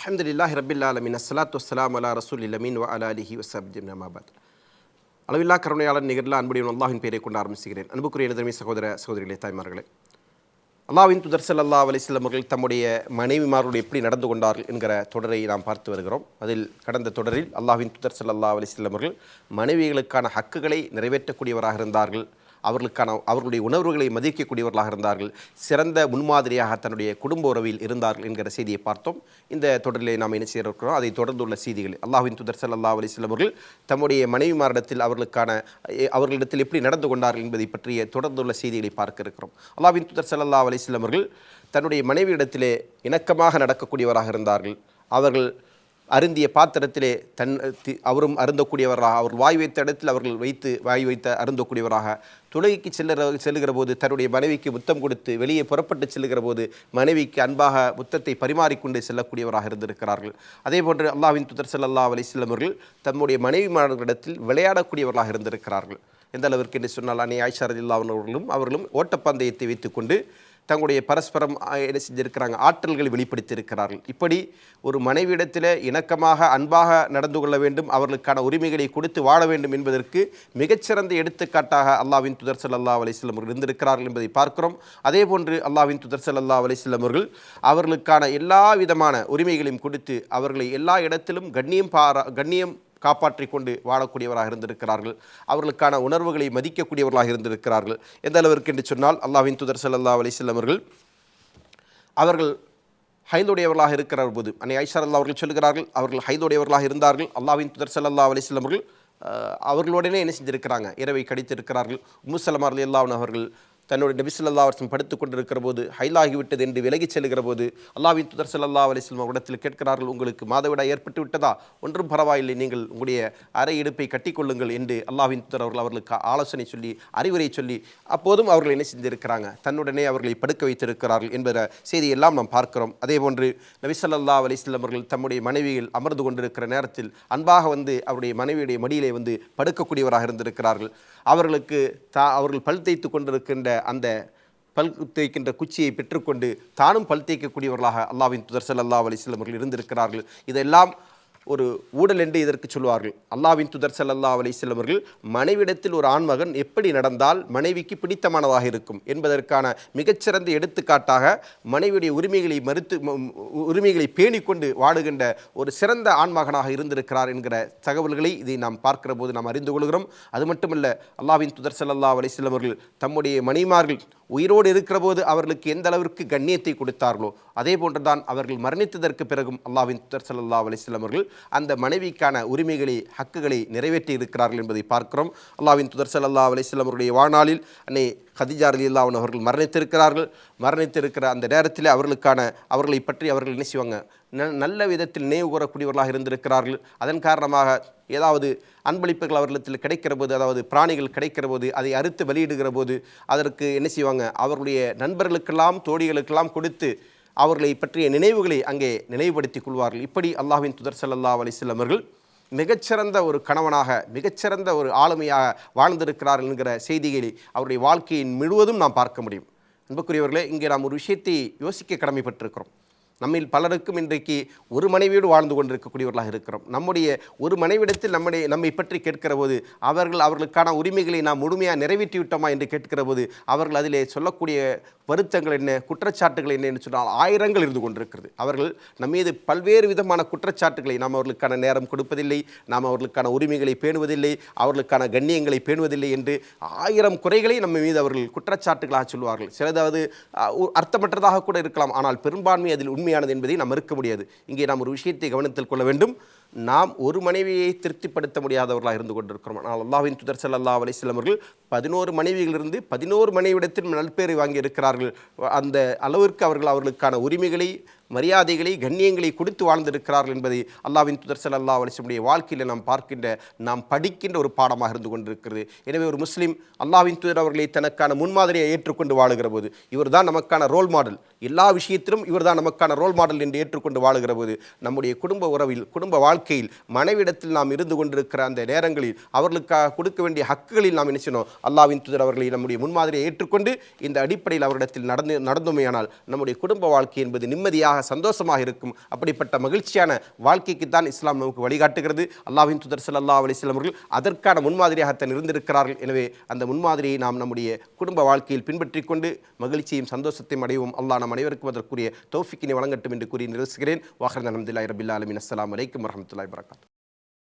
அஹமதுல்லாஹி ரபில் ஆலமின் அஸ்ஸலாத்து வஸ்ஸலாம் அலா ரசூல் இல்லமீன் வ அலா அலிஹி வசப்ஜிம் நமாபாத் அளவில்லா கருணையாளர் நிகரில் அன்புடைய அல்லாஹின் பேரை கொண்டு ஆரம்பிச்சுகிறேன். அன்புக்குரிய நிதர்மை சகோதர சகோதரிகளே தாய்மார்களே. அல்லாஹ்வின் துதர் ஸல்லல்லாஹு அலைஹி அவர்கள் தம்முடைய மனைவிமாரோடு எப்படி நடந்து கொண்டார்கள் என்கிற தொடரை நாம் பார்த்து வருகிறோம். அதில் கடந்த தொடரில் அல்லாவின் துதர் ஸல்லல்லாஹு அலைஹி அவர்கள் மனைவிகளுக்கான ஹக்குகளை நிறைவேற்றக்கூடியவராக இருந்தார்கள். அவர்களுக்கான அவர்களுடைய உணர்வுகளை மதிக்கக்கூடியவர்களாக இருந்தார்கள். சிறந்த முன்மாதிரியாக தன்னுடைய குடும்ப உறவில் இருந்தார்கள் என்கிற செய்தியை பார்த்தோம். இந்த தொடரிலே நாம் என்ன செய்திருக்கிறோம் அதை தொடர்ந்துள்ள செய்திகள். அல்லாஹின் துதர் ஸல்லல்லாஹு அலைஹி அவர்கள் தம்முடைய மனைவிமாரிடத்தில் அவர்களுக்கான அவர்களிடத்தில் எப்படி நடந்து கொண்டார்கள் என்பதை பற்றிய தொடர்ந்துள்ள செய்திகளை பார்க்க இருக்கிறோம். அல்லாவின் துதர் சல்லா அலைஹி அவர்கள் தன்னுடைய மனைவியிடத்திலே இணக்கமாக நடக்கக்கூடியவராக இருந்தார்கள். அவர்கள் அருந்திய பாத்திரத்திலே தன் அவரும் அருந்தக்கூடியவராக அவர் வாய் வைத்த இடத்தில் அவர்கள் வைத்து வாய் வைத்த அருந்தக்கூடியவராக. துளைக்கு செல்லுற செல்லுகிற போது தன்னுடைய மனைவிக்கு முத்தம் கொடுத்து வெளியே புறப்பட்டு செல்லுகிற போது மனைவிக்கு அன்பாக முத்தத்தை பரிமாறிக்கொண்டு செல்லக்கூடியவராக இருந்திருக்கிறார்கள். அதே போன்று அல்லாஹ்வின் துதர் ஸல்லல்லாஹு அலிஸ்லம் அவர்கள் தம்முடைய மனைவிமார்களிடத்தில் விளையாடக்கூடியவர்களாக இருந்திருக்கிறார்கள். எந்த அளவிற்கு என்று சொன்னால் அணி ஆயிஷா அவர்களும் அவர்களும் ஓட்டப்பந்தயத்தை வைத்துக்கொண்டு தங்களுடைய பரஸ்பரம் என்ன செஞ்சிருக்கிறாங்க ஆற்றல்களை வெளிப்படுத்தியிருக்கிறார்கள். இப்படி ஒரு மனைவியிடத்தில் இணக்கமாக அன்பாக நடந்து கொள்ள வேண்டும் அவர்களுக்கான உரிமைகளை கொடுத்து வாழ வேண்டும் என்பதற்கு மிகச்சிறந்த எடுத்துக்காட்டாக அல்லாஹ்வின் துதர் சல்லா அலிஸ்லம் அவர்கள் இருந்திருக்கிறார்கள் என்பதை பார்க்கிறோம். அதே போன்று அல்லாவின் துதர் சல்லா அலிஸ்லம் அவர்கள் அவர்களுக்கான எல்லா விதமான உரிமைகளையும் கொடுத்து அவர்களை எல்லா இடத்திலும் கண்ணியம் பாரா கண்ணியம் காப்பாற்றி கொண்டு வாழக்கூடியவராக இருந்திருக்கிறார்கள். அவர்களுக்கான உணர்வுகளை மதிக்கக்கூடியவர்களாக இருந்திருக்கிறார்கள். எந்த அளவிற்கு என்று சொன்னால் அல்லாவின் துதர் சல்லா அலைஹி அவர்கள் அவர்கள் ஹைதுடையவர்களாக இருக்கிற போது அன்னை ஐஷா அல்லா அவர்கள் சொல்கிறார்கள் அவர்கள் ஹைதுடையவர்களாக இருந்தார்கள். அல்லாவின் துதர் சல்லா அலைஹி அவர்கள் அஹ், அவர்களுடனே என்ன செஞ்சிருக்கிறாங்க? இரவை கடித்திருக்கிறார்கள். உம்முசலமா ரலியல்லாஹு அவர்கள் தன்னுடைய நபி அரசும் அலைஹி படுத்துக் கொண்டிருக்கிற போது ஹைலாகிவிட்டது என்று விலகிச் செல்கிற போது அல்லாவின் துதர் சல்லா அலைஹி இடத்தில் கேட்கிறார்கள் உங்களுக்கு மாதவிடா ஏற்பட்டு விட்டதா? ஒன்றும் பரவாயில்லை நீங்கள் உங்களுடைய அரை இடுப்பை கட்டிக்கொள்ளுங்கள் என்று அல்லாஹ்வின் துதர் அவர்கள் அவர்களுக்கு ஆலோசனை சொல்லி அறிவுரை சொல்லி அப்போதும் அவர்கள் என்ன செஞ்சிருக்கிறாங்க? தன்னுடனே அவர்களை படுக்க வைத்திருக்கிறார்கள் என்பத செய்தியெல்லாம் நாம் பார்க்கிறோம். அதே போன்று நபி ஸல்லல்லாஹு அலைஹி அவர்கள் தம்முடைய மனைவியில் அமர்ந்து கொண்டிருக்கிற நேரத்தில் அன்பாக வந்து அவருடைய மனைவியுடைய மடியிலே வந்து படுக்கக்கூடியவராக இருந்திருக்கிறார்கள். அவர்களுக்கு தா அவர்கள் பல் தேய்த்து கொண்டிருக்கின்ற அந்த பல் தேய்க்கின்ற குச்சியை பெற்றுக்கொண்டு தானும் பல் தேய்க்கக்கூடியவர்களாக அல்லாஹ்வின் துதர் ஸல்லல்லாஹு அலிஸ்லம் அவர்கள் இருந்திருக்கிறார்கள். இதெல்லாம் ஒரு ஊடல் என்று இதற்கு சொல்வார்கள். அல்லாவின் துதர் செல்லல்லா அலை செல்லவர்கள் மனைவிடத்தில் ஒரு ஆண்மகன் எப்படி நடந்தால் மனைவிக்கு பிடித்தமானதாக இருக்கும்? என்பதற்கான மிகச்சிறந்த எடுத்துக்காட்டாக மனைவியுடைய உரிமைகளை மறுத்து உரிமைகளை பேணிக்கொண்டு வாடுகின்ற ஒரு சிறந்த ஆண்மகனாக இருந்திருக்கிறார் என்கிற தகவல்களை இதை நாம் பார்க்கிற போது நாம் அறிந்து கொள்கிறோம். அது மட்டுமல்ல அல்லாவின் துதர் செல்லல்லா அலை செல்லவர்கள் தம்முடைய மனைமார்கள் உயிரோடு இருக்கிற போது அவர்களுக்கு எந்த அளவிற்கு கண்ணியத்தை கொடுத்தார்களோ அதே போன்றுதான் அவர்கள் மரணித்ததற்கு பிறகும் அல்லாஹ்வின் துதர் செல்லல்லா அலை செல்லவர்கள் அந்த மனைவிக்கான உரிமைகளை ஹக்குகளை நிறைவேற்றி இருக்கிறார்கள் என்பதை பார்க்கிறோம். அல்லாஹ்வின் துதர் ஸல்லல்லாஹு அலைஹி அவருடைய வாழ்நாளில் அன்னை ஹதிஜா அலி அன்ஹா அவர்கள் மரணித்திருக்கிறார்கள். மரணித்திருக்கிற அந்த நேரத்தில் அவர்களுக்கான அவர்களை பற்றி அவர்கள் என்ன செய்வாங்க? ந- நல்ல விதத்தில் நினைவு கூறக்கூடியவர்களாக இருந்திருக்கிறார்கள். அதன் காரணமாக ஏதாவது அன்பளிப்புகள் அவர்களிடத்தில் கிடைக்கிற போது அதாவது பிராணிகள் கிடைக்கிற போது அதை அறுத்து வெளியிடுகிற போது அதற்கு என்ன செய்வாங்க? அவருடைய நண்பர்களுக்கெல்லாம் தோழிகளுக்கெல்லாம் கொடுத்து அவர்களை பற்றிய நினைவுகளை அங்கே நினைவுபடுத்திக் கொள்வார்கள். இப்படி அல்லாஹின் துதர் சல்லா அலிஸ்லம் அவர்கள் மிகச்சிறந்த ஒரு கணவனாக மிகச்சிறந்த ஒரு ஆளுமையாக வாழ்ந்திருக்கிறார்கள் என்கிற செய்திகளை அவருடைய வாழ்க்கையின் முழுவதும் நாம் பார்க்க முடியும். அன்புக்குரியவர்களே இங்கே நாம் ஒரு விஷயத்தை யோசிக்க கடமைப்பட்டிருக்கிறோம். நம்மில் பலருக்கும் இன்றைக்கு ஒரு மனைவியோடு வாழ்ந்து கொண்டிருக்கக்கூடியவர்களாக இருக்கிறோம். நம்முடைய ஒரு மனைவிடத்தில் நம்முடைய நம்மை பற்றி கேட்கிற போது அவர்கள் அவர்களுக்கான உரிமைகளை நாம் முழுமையாக நிறைவேற்றி விட்டோமா என்று கேட்கிற போது அவர்கள் அதிலே சொல்லக்கூடிய வருத்தங்கள் என்ன குற்றச்சாட்டுகள் என்ன என்று சொன்னால் ஆயிரங்கள் இருந்து கொண்டிருக்கிறது. அவர்கள் நம் மீது பல்வேறு விதமான குற்றச்சாட்டுகளை நாம் அவர்களுக்கான நேரம் கொடுப்பதில்லை நாம் அவர்களுக்கான உரிமைகளை பேணுவதில்லை அவர்களுக்கான கண்ணியங்களை பேணுவதில்லை என்று ஆயிரம் குறைகளை நம்ம மீது அவர்கள் குற்றச்சாட்டுகளாக சொல்வார்கள். சிலதாவது அர்த்தமற்றதாக கூட இருக்கலாம். ஆனால் பெரும்பான்மை அதில் உண்மை உண்மையானது என்பதை நாம் மறுக்க முடியாது. இங்கே நாம் ஒரு விஷயத்தை கவனத்தில் கொள்ள வேண்டும். நாம் ஒரு மனைவியை திருப்திப்படுத்த முடியாதவர்களாக இருந்து கொண்டிருக்கிறோம். ஆனால் அல்லாவின் துதர் ஸல்லல்லாஹு அலைஹி வஸல்லம் அவர்கள் பதினோரு மனைவிகளிலிருந்து பதினோரு மனைவிடத்தில் நல்பேரை வாங்கி இருக்கிறார்கள் அந்த அளவிற்கு அவர்கள் அவர்களுக்கான உரிமைகளை மரியாதைகளை கண்ணியங்களை கொடுத்து வாழ்ந்திருக்கிறார்கள் என்பதை அல்லாவின் துதர் ஸல்லல்லாஹு அலைஹி வஸல்லம் வாழ்க்கையில் நாம் பார்க்கின்ற நாம் படிக்கின்ற ஒரு பாடமாக இருந்து கொண்டிருக்கிறது. எனவே ஒரு முஸ்லீம் அல்லாவின் துதர் அவர்களை தனக்கான முன்மாதிரியை ஏற்றுக்கொண்டு வாழுகிற போது இவர்தான் நமக்கான ரோல் மாடல் எல்லா விஷயத்திலும் இவர்தான் நமக்கான ரோல் மாடல் என்று ஏற்றுக்கொண்டு வாழுகிற போது நம்முடைய குடும்ப உறவில் குடும்ப வாழ்க்கை வாழ்க்கையில் மனைவிடத்தில் நாம் இருந்து கொண்டிருக்கிற அந்த நேரங்களில் அவர்களுக்காக கொடுக்க வேண்டிய ஹக்குகளில் நாம் நினைச்சினோம் அல்லாவின் துதர் அவர்களை நம்முடைய முன்மாதிரியை ஏற்றுக்கொண்டு இந்த அடிப்படையில் அவரிடத்தில் நடந்து நடந்தோமேயானால் நம்முடைய குடும்ப வாழ்க்கை என்பது நிம்மதியாக சந்தோஷமாக இருக்கும். அப்படிப்பட்ட மகிழ்ச்சியான வாழ்க்கைக்கு தான் இஸ்லாம் நமக்கு வழிகாட்டுகிறது. அல்லாஹ்வின் துதர் சல்லா அலிஸ்லாம் அவர்கள் அதற்கான முன்மாதிரியாகத்தான் இருந்திருக்கிறார்கள். எனவே அந்த முன்மாதிரியை நாம் நம்முடைய குடும்ப வாழ்க்கையில் பின்பற்றி கொண்டு மகிழ்ச்சியும் சந்தோஷத்தையும் அடைவோம் அல்லாஹ் நம் அனைவருக்கும் அதற்குரிய தௌஃபிக்கினை வழங்கட்டும் என்று கூறி நிறுத்துகிறேன். வாஹர் அஹமதுல்லாஹி ரபில் ஆலமின். அஸ்ஸலாமு warahmatullahi wabarakatuh.